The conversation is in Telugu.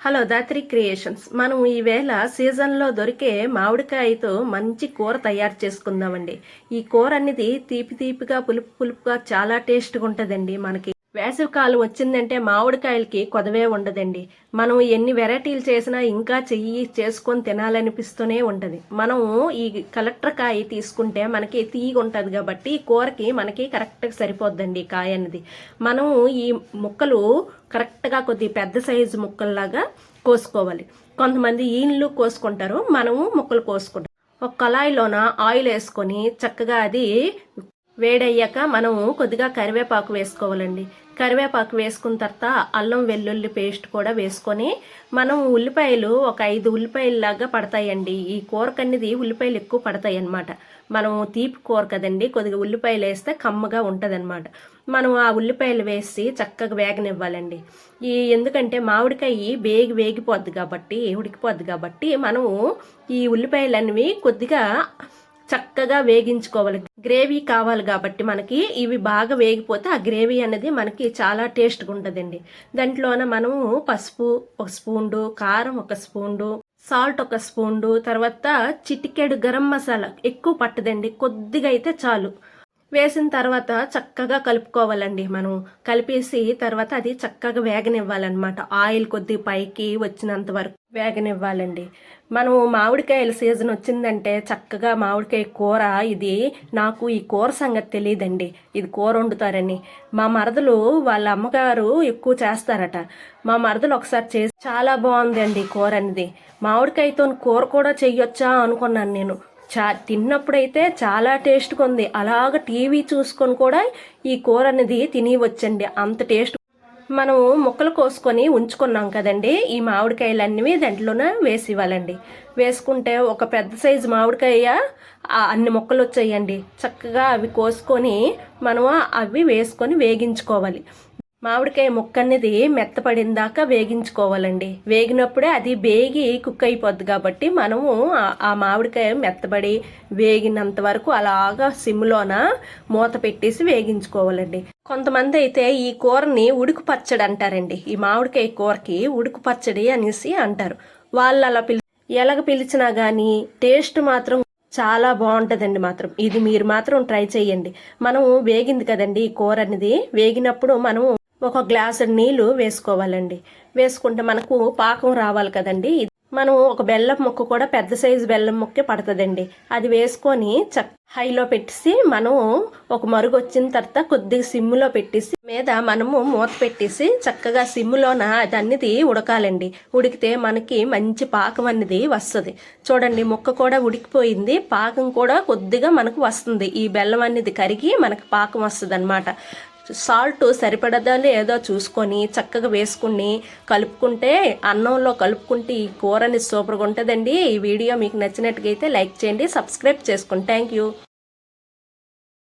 Hello Dhatri creations. మనం ఈవేళ సీజన్లో దొరికే మామిడికాయతో మంచి కూర తయారు చేసుకుందామండి. ఈ కూర అనేది తీపి తీపిగా పులుపు పులుపుగా చాలా టేస్ట్గా ఉంటుందండి మనకి. వేసవికాలం వచ్చిందంటే మామిడికాయలకి కొదవే ఉండదండి. మనం ఎన్ని వెరైటీలు చేసినా ఇంకా చెయ్యి చేసుకొని తినాలనిపిస్తూనే ఉంటుంది. మనం ఈ కలెక్టర్ కాయ తీసుకుంటే మనకి తీగ ఉంటుంది కాబట్టి ఈ కూరకి మనకి కరెక్ట్గా సరిపోద్దండి ఈ కాయ అనేది మనం ఈ ముక్కలు కరెక్ట్గా కొద్ది పెద్ద సైజు ముక్కల్లాగా కోసుకోవాలి. కొంతమంది ఈన్లు కోసుకుంటారు మనము ముక్కలు కోసుకుంటాం. ఒక కళాయిలోన ఆయిల్ వేసుకొని చక్కగా అది వేడయ్యాక మనము కొద్దిగా కరివేపాకు వేసుకోవాలండి. కరివేపాకు వేసుకున్న తర్వాత అల్లం వెల్లుల్లి పేస్ట్ కూడా వేసుకొని మనం ఉల్లిపాయలు ఒక ఐదు ఉల్లిపాయలు లాగా పడతాయండి. ఈ కూరకనేది ఉల్లిపాయలు ఎక్కువ పడతాయి అన్నమాట మనం తీపి కూర కదండి కొద్దిగా ఉల్లిపాయలు వేస్తే కమ్మగా ఉంటుంది మనం ఆ ఉల్లిపాయలు వేసి చక్కగా వేగనివ్వాలండి. ఈ ఎందుకంటే మామిడికాయ వేగి వేగిపోద్ది కాబట్టి ఉడికిపోద్ది కాబట్టి మనము ఈ ఉల్లిపాయలు అనేవి కొద్దిగా చక్కగా వేగించుకోవాలి. గ్రేవీ కావాలి కాబట్టి మనకి ఇవి బాగా వేగిపోతే ఆ గ్రేవీ అనేది మనకి చాలా టేస్ట్గా ఉంటుందండి. దాంట్లోన మనము పసుపు ఒక స్పూన్డు కారం ఒక స్పూన్డు సాల్ట్ ఒక స్పూన్డు తర్వాత చిటికెడు గరం మసాలా ఎక్కువ పట్టదండి. కొద్దిగా అయితే చాలు. వేసిన తర్వాత చక్కగా కలుపుకోవాలండి మనం. కలిపేసి తర్వాత అది చక్కగా వేగనివ్వాలన్నమాట. ఆయిల్ కొద్ది పైకి వచ్చినంత వరకు వేగనివ్వాలండి. మనం మామిడికాయల సీజన్ వచ్చిందంటే చక్కగా మామిడికాయ కూర ఇది నాకు ఈ కూర సంగతి తెలియదండి. ఇది కూర వండుతారని. మా మరదలు వాళ్ళ అమ్మగారు ఎక్కువ చేస్తారట. మా మరదలు ఒకసారి చేసి చాలా బాగుందండి కూర అనేది. మామిడికాయతో కూర కూడా చెయ్యొచ్చా అనుకున్నాను నేను. చా తిన్నప్పుడైతే చాలా టేస్ట్గా ఉంది అలాగ టీవీ చూసుకొని కూడా ఈ కూర అనేది తినివచ్చండి. అంత టేస్ట్. మనం ముక్కలు కోసుకొని ఉంచుకున్నాం కదండి. ఈ మామిడికాయలన్నీ దాంట్లోనే వేసి ఇవ్వాలండి వేసుకుంటే ఒక పెద్ద సైజు మామిడికాయ అన్ని ముక్కలు వచ్చాయండి చక్కగా అవి కోసుకొని మనం అవి వేసుకొని వేగించుకోవాలి. మామిడికాయ ముక్క అనేది మెత్తపడిన దాకా వేగించుకోవాలండి. వేగినప్పుడే అది వేగి కుక్ అయిపోద్ది కాబట్టి మనము ఆ మామిడికాయ మెత్తబడి వేగినంత వరకు అలాగా సిమ్లోన మూత పెట్టేసి వేగించుకోవాలండి. కొంతమంది అయితే ఈ కూరని ఉడుకు పచ్చడి అంటారండి. ఈ మామిడికాయ కూరకి ఉడుకు పచ్చడి అనేసి అంటారు. వాళ్ళు అలా పిలి ఎలాగ పిలిచినా కానీ టేస్ట్ మాత్రం చాలా బాగుంటుందండి మాత్రం. ఇది మీరు మాత్రం ట్రై చేయండి. మనం వేగింది కదండి ఈ కూర అనేది. వేగినప్పుడు మనం ఒక గ్లాసు నీళ్ళు వేసుకోవాలండి. వేసుకుంటే మనకు పాకం రావాలి కదండి. మనం ఒక బెల్లం ముక్క కూడా పెద్ద సైజు బెల్లం ముక్కే పడుతుందండి. అది వేసుకొని చక్ హైలో పెట్టేసి మనం ఒక మరుగు వచ్చిన తర్వాత కొద్దిగా సిమ్లో పెట్టేసి మీద మనము మూత పెట్టేసి చక్కగా సిమ్లోన అన్నిది ఉడకాలండి. ఉడికితే మనకి మంచి పాకం అనేది వస్తుంది. చూడండి ముక్క కూడా ఉడికిపోయింది. పాకం కూడా కొద్దిగా మనకు వస్తుంది. ఈ బెల్లం అనేది కరిగి మనకు పాకం వస్తుంది అనమాట సాల్ట్ సరిపడదా లేదో చూసుకొని చక్కగా వేసుకుని కలుపుకుంటే అన్నంలో కలుపుకుంటే ఈ కూరని సూపర్గా ఉంటుందండి. ఈ వీడియో మీకు నచ్చినట్టుగా అయితే లైక్ చేయండి సబ్స్క్రైబ్ చేసుకోండి థ్యాంక్ యూ.